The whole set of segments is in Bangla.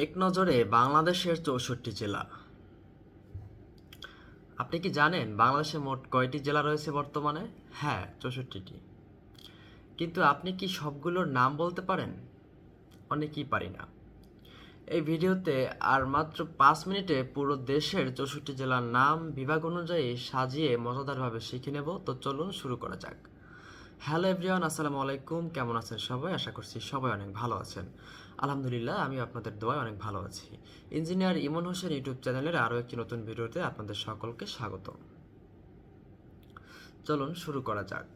এক নজরে বাংলাদেশের চৌষট্টি জেলা। আপনি কি জানেন বাংলাদেশে মোট কয়টি জেলা রয়েছে বর্তমানে? হ্যাঁ চৌষট্টিটি। কিন্তু আপনি কি সবগুলোর নাম বলতে পারেন? অনেকেই পারি না। এই ভিডিওতে আর মাত্র পাঁচ মিনিটে পুরো দেশের চৌষট্টি জেলার নাম, বিভাগ অনুযায়ী সাজিয়ে মজাদারভাবে শিখে নেব। তো চলুন শুরু করা যাক। হ্যালো এভরিওয়ান, আসসালামু আলাইকুম। কেমন আছেন সবাই? আশা করছি সবাই অনেক ভালো আছেন। আলহামদুলিল্লাহ আমি আপনাদের দোয়ায় অনেক ভালো আছি। ইঞ্জিনিয়ার ইমন হোসেন ইউটিউব চ্যানেলের আরও একটি নতুন ভিডিওতে আপনাদের সকলকে স্বাগত। চলুন শুরু করা যাক।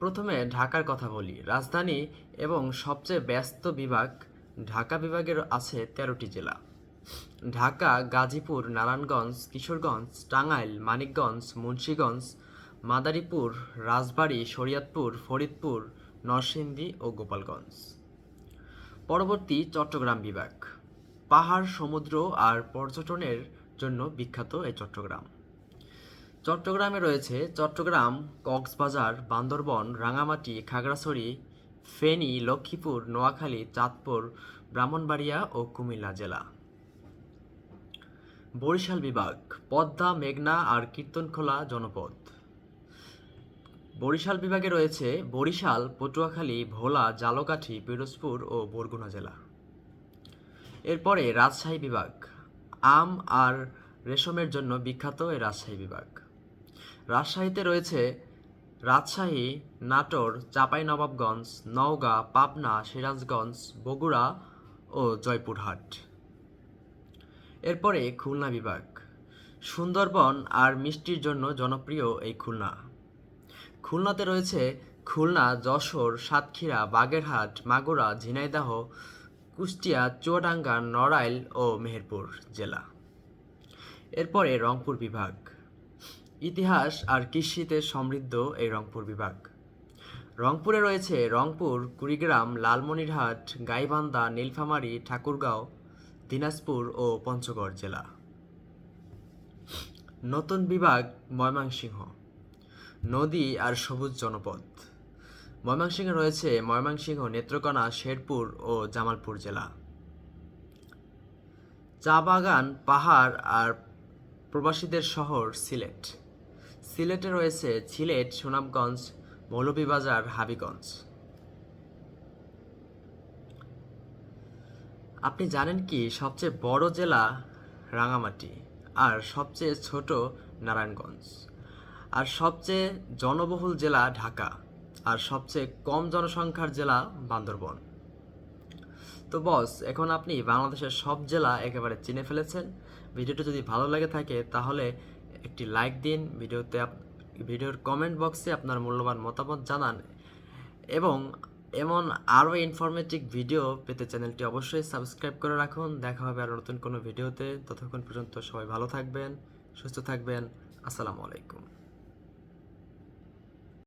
প্রথমে ঢাকার কথা বলি। রাজধানী এবং সবচেয়ে ব্যস্ত বিভাগ ঢাকা বিভাগের আছে তেরোটি জেলা। ঢাকা, গাজীপুর, নারায়ণগঞ্জ, কিশোরগঞ্জ, টাঙ্গাইল, মানিকগঞ্জ, মুন্সীগঞ্জ মাদারীপুর, রাজবাড়ী, শরীয়তপুর, ফরিদপুর, নরসিংদী ও গোপালগঞ্জ। পরবর্তী চট্টগ্রাম বিভাগ। পাহাড়, সমুদ্র আর পর্যটনের জন্য বিখ্যাত এই চট্টগ্রাম। চট্টগ্রামে রয়েছে চট্টগ্রাম, কক্সবাজার, বান্দরবন, রাঙামাটি, খাগড়াছড়ি, ফেনী, লক্ষ্মীপুর, নোয়াখালী, চাঁদপুর, ব্রাহ্মণবাড়িয়া ও কুমিল্লা জেলা। বরিশাল বিভাগ। পদ্মা, মেঘনা আর কীর্তনখোলা জনপদ। বরিশাল বিভাগে রয়েছে বরিশাল, পটুয়াখালী, ভোলা, জালকাঠি, পিরোজপুর ও বরগুনা জেলা। এরপরে রাজশাহী বিভাগ। আম আর রেশমের জন্য বিখ্যাত এই রাজশাহী বিভাগ। রাজশাহীতে রয়েছে রাজশাহী, নাটোর, চাঁপাইনবাবগঞ্জ, নওগাঁ, পাবনা, সিরাজগঞ্জ, বগুড়া ও জয়পুরহাট। এরপরে খুলনা বিভাগ। সুন্দরবন আর মিষ্টির জন্য জনপ্রিয় এই খুলনা। খুলনাতে রয়েছে খুলনা, যশোর, সাতক্ষীরা, বাগেরহাট, মাগুরা, ঝিনাইদহ, কুষ্টিয়া, চুয়াডাঙ্গা, নড়াইল ও মেহেরপুর জেলা। এরপরে রংপুর বিভাগ। ইতিহাস আর কৃষিতে সমৃদ্ধ এই রংপুর বিভাগ। রংপুরে রয়েছে রংপুর, কুড়িগ্রাম, লালমনিরহাট, গাইবান্ধা, নীলফামারী, ঠাকুরগাঁও, দিনাজপুর ও পঞ্চগড় জেলা। নতুন বিভাগ ময়মনসিংহ। নদী আর সবুজ জনপদ। ময়মনসিংহে রয়েছে ময়মনসিংহ, নেত্রকোনা, শেরপুর ও জামালপুর জেলা। চা বাগান, পাহাড় আর প্রবাসীদের শহর সিলেট। সিলেটে রয়েছে সিলেট সুনামগঞ্জ, মৌলভীবাজার, হাবিগঞ্জ। আপনি জানেন কি সবচেয়ে বড় জেলা রাঙামাটি আর সবচেয়ে ছোট নারায়ণগঞ্জ? আর সবচেয়ে জনবহুল জেলা ঢাকা, আর সবচেয়ে কম জনসংখ্যার জেলা বান্দরবন। তো বস, এখন আপনি বাংলাদেশের সব জেলা একেবারে চিনে ফেলেছেন। ভিডিওটি যদি ভালো লাগে থাকে, তাহলে একটি লাইক দিন, ভিডিওতে ভিডিওর কমেন্ট বক্সে আপনার মূল্যবান মতামত জানান। এবং এমন আরও ইনফরমেটিভ ভিডিও পেতে চ্যানেলটি অবশ্যই সাবস্ক্রাইব করে রাখুন। দেখা হবে আর নতুন কোনো ভিডিওতে। ততক্ষণ পর্যন্ত সবাই ভালো থাকবেন, সুস্থ থাকবেন। আসসালামু আলাইকুম।